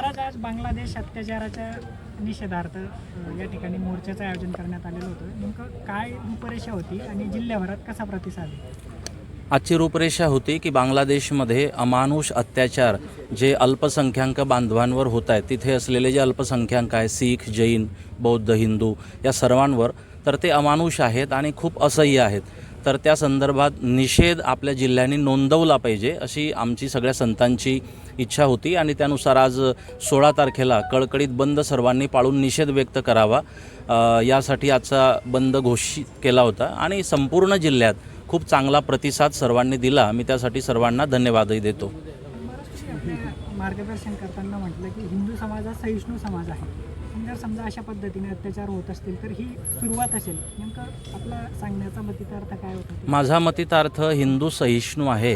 महाराज आज बांगलादेश अत्याचाराच्या निषेधार्थ या ठिकाणी मोर्चाचं आयोजन करण्यात आलेलं होतं. नेमकं काय रूपरेषा होती आणि जिल्ह्याभरात कसा प्रतिसाद आहे? आजची रूपरेषा होती की बांगलादेशमध्ये अमानुष अत्याचार जे अल्पसंख्याक बांधवांवर होत आहेत तिथे असलेले जे अल्पसंख्याक आहे सीख जैन बौद्ध हिंदू या सर्वांवर तर ते अमानुष आहेत आणि खूप असह्य आहेत. तर त्या संदर्भात निषेध आपल्या जिल्ह्याने नोंदवला पाहिजे अशी आमची सगळ्या संतांची इच्छा होती आणि त्यानुसार आज सोळा तारखेला कळकळीत बंद सर्वांनी पाळून निषेध व्यक्त करावा. यासाठी आजचा बंद घोषित केला होता आणि संपूर्ण जिल्ह्यात खूप चांगला प्रतिसाद सर्वांनी दिला. मी त्यासाठी सर्वांना धन्यवादही देतो. मार्गदर्शन करताना म्हटलं की हिंदू समाज हा सहिष्णू समाज आहे. जर समजा अशा पद्धतीने अत्याचार होत असतील तर ही सुरुवात असेल. नेमकं आपला सांगण्याचा मतितार्थ काय होता? माझा मतितार्थ हिंदू सहिष्णू आहे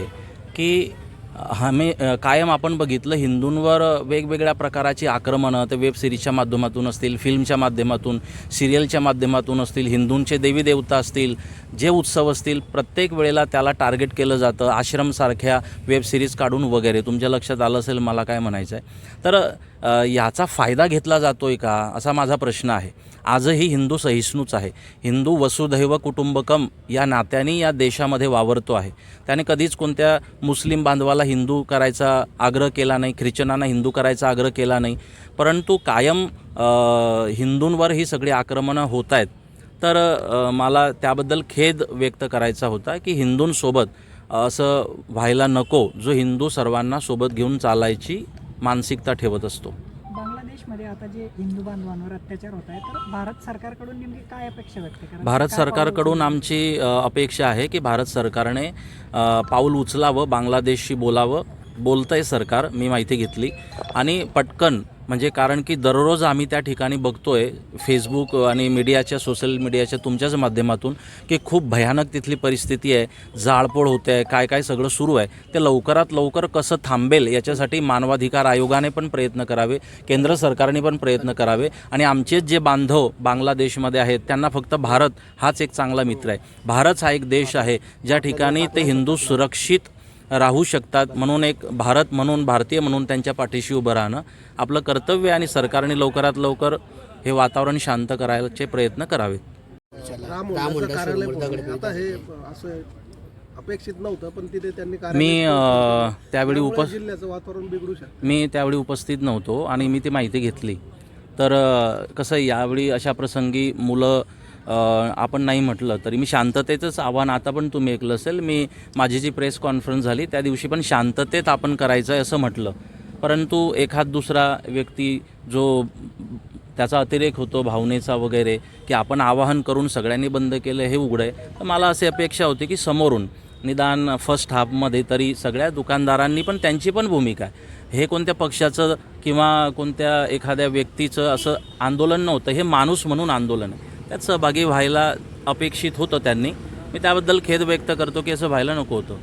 की हमे कायम आपण बघितलं हिंदूंवर वेगवेगळ्या प्रकाराची आक्रमणं ते वेब सिरीजच्या माध्यमातून असतील फिल्मच्या माध्यमातून सिरियलच्या माध्यमातून असतील हिंदूंचे देवी देवता असतील जे उत्सव असतील प्रत्येक वेळेला त्याला टार्गेट केलं जातं आश्रमसारख्या वेब सिरीज काढून वगैरे. तुमच्या लक्षात आलं असेल मला काय म्हणायचं आहे तर याचा फायदा घेतला जातो आहे का असा माझा प्रश्न आहे. आजही हिंदू सहिष्णूच आहे. हिंदू वसुधैव कुटुंबकम या नात्याने या देशामध्ये वावरतो आहे. त्याने कधीच कोणत्या मुस्लिम बांधवाला हिंदू करायचा आग्रह केला नाही ख्रिश्चनांना हिंदू करायचा आग्रह केला नाही. परंतु कायम हिंदूंवर ही सगळी आक्रमणं होत आहेत तर मला त्याबद्दल खेद व्यक्त करायचा होता की हिंदूंसोबत असं व्हायला नको जो हिंदू सर्वांना सोबत घेऊन चालायची मानसिकता ठेवत असतो. बांगलादेशमध्ये आता जे हिंदू बांधवांवर अत्याचार होत आहे तर भारत सरकारकडून नेमकी काय अपेक्षा व्यक्त करा भारत सरकारकडून आमची अपेक्षा आहे की भारत सरकारने पाऊल उचलावं बांगलादेशशी बोलावं. बोलतंय सरकार मी माहिती घेतली. आणि पटकन म्हणजे कारण की दररोज आम्ही त्या ठिकाणी बघतो आहे फेसबुक आणि मीडियाच्या सोशल मीडियाच्या तुमच्याच माध्यमातून की खूप भयानक तिथली परिस्थिती आहे जाळपोळ होते आहे काय काय सगळं सुरू आहे. ते लवकरात लवकर कसं थांबेल याच्यासाठी मानवाधिकार आयोगाने पण प्रयत्न करावे केंद्र सरकारने पण प्रयत्न करावे. आणि आमचेच जे बांधव बांगलादेशमध्ये आहेत त्यांना फक्त भारत हाच एक चांगला मित्र आहे. भारत हा एक देश आहे ज्या ठिकाणी ते हिंदू सुरक्षित राहू शकतात म्हणून एक भारत म्हणून भारतीय म्हणून त्यांच्या पाठीशी उभं राहणं आपलं कर्तव्य आहे आणि सरकारने लवकरात लवकर हे वातावरण शांत करायचे प्रयत्न करावेत. हे अपेक्षित नव्हतं पण तिथे त्यांनी मी त्यावेळी त्यामुळे उप जिल्ह्याचं वातावरण बिघडू शकतं. मी त्यावेळी उपस्थित नव्हतो आणि मी ती माहिती घेतली. तर कसं आहे, यावेळी अशा प्रसंगी मुलं आपण नाही म्हटलं तरी मी शांततेचंच आव्हान आता पण तुम्ही ऐकलं असेल. मी माझी जी प्रेस कॉन्फरन्स झाली त्या दिवशी पण शांततेत आपण करायचं आहे असं म्हटलं. परंतु एखाद दुसरा व्यक्ती जो त्याचा अतिरेक होतो भावनेचा वगैरे की आपण आवाहन करून सगळ्यांनी बंद केलं हे उघडं आहे. तर मला अशी अपेक्षा होती की समोरून निदान फर्स्ट हाफमध्ये तरी सगळ्या दुकानदारांनी पण त्यांची पण भूमिका आहे. हे कोणत्या पक्षाचं किंवा कोणत्या एखाद्या व्यक्तीचं असं आंदोलन नव्हतं हे माणूस म्हणून आंदोलन आहे. त्यात सहभागी व्हायला अपेक्षित होतं त्यांनी. मी त्याबद्दल खेद व्यक्त करतो की असं व्हायला नको होतं.